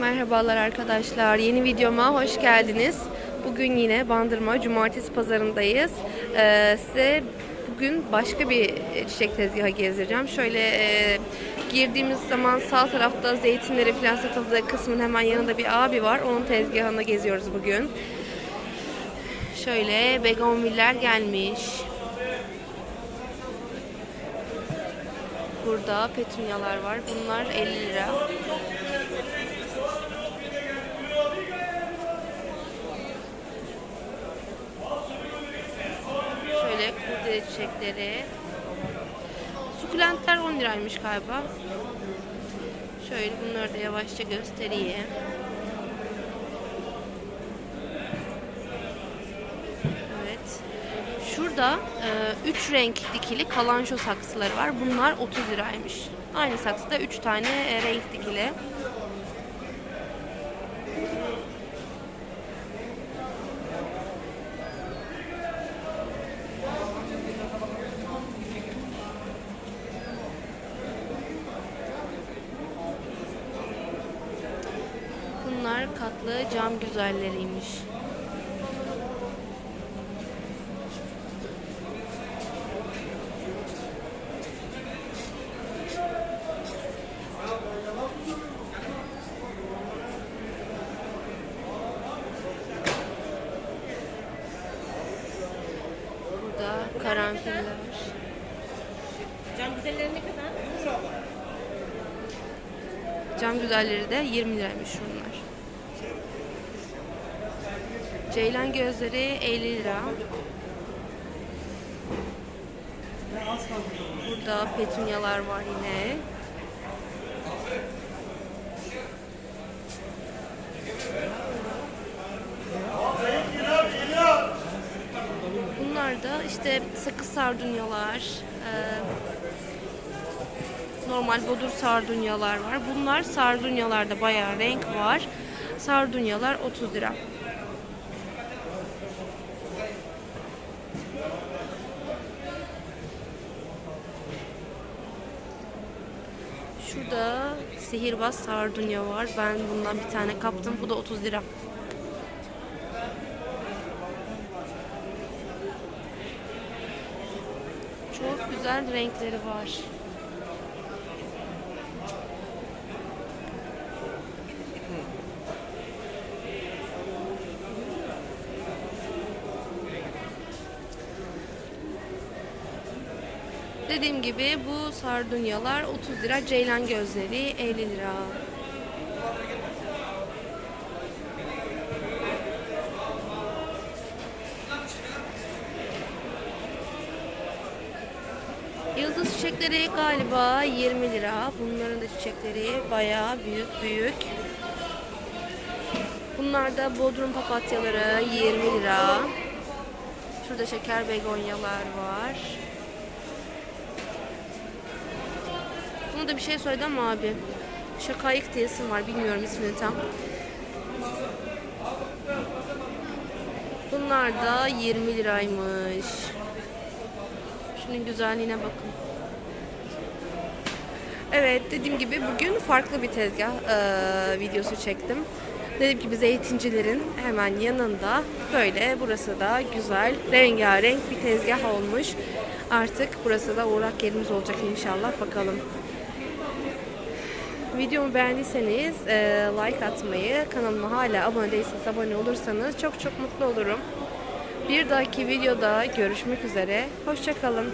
Merhabalar arkadaşlar. Yeni videoma hoş geldiniz. Bugün yine Bandırma Cumartesi Pazarındayız. Ee, size bugün başka bir çiçek tezgahı gezdireceğim. Şöyle e, girdiğimiz zaman sağ tarafta zeytinleri falan satıldığı kısmın hemen yanında bir abi var. Onun tezgahında geziyoruz bugün. Şöyle begonviller gelmiş. Burada petunyalar var. Bunlar 50 lira. Kurdele çiçekleri. Sukulentler 10 liraymış galiba. Şöyle bunları da yavaşça göstereyim. Evet. Şurada 3 renk dikili kalanço saksıları var. Bunlar 30 liraymış. Aynı saksıda 3 tane e, renk dikili. Bunlar katlı cam güzelleriymiş. Burada karanfiller. Cam güzelleri ne kadar? Cam güzelleri de 20 liraymış şunlar. Ceylan gözleri 50 lira. Burada petunyalar var yine. Bunlar da işte sakız sardunyalar, eee, normal bodur sardunyalar var. Bunlar sardunyalarda bayağı renk var. Sardunyalar 30 lira. Şurada sihirbaz sardunya var. Ben bundan bir tane kaptım. Bu da 30 lira. Çok güzel renkleri var. Dediğim gibi bu sardunyalar 30 lira, ceylan gözleri 50 lira. Yıldız çiçekleri galiba 20 lira. Bunların da çiçekleri bayağı büyük büyük. Bunlar da bodrum papatyaları 20 lira. Şurada şeker begonyalar var. Bunu da bir şey söyledi ama abi. Şakayık diye isim var. Bilmiyorum ismini tam. Bunlar da 20 liraymış. Şunun güzelliğine bakın. Evet dediğim gibi bugün farklı bir tezgah eee, videosu çektim. Dediğim gibi zeytincilerin hemen yanında böyle burası da güzel rengarenk bir tezgah olmuş. Artık burası da uğrak yerimiz olacak inşallah bakalım. Videomu beğendiyseniz eee, like atmayı, kanalıma hala abone değilseniz abone olursanız çok çok mutlu olurum. Bir dahaki videoda görüşmek üzere. Hoşçakalın.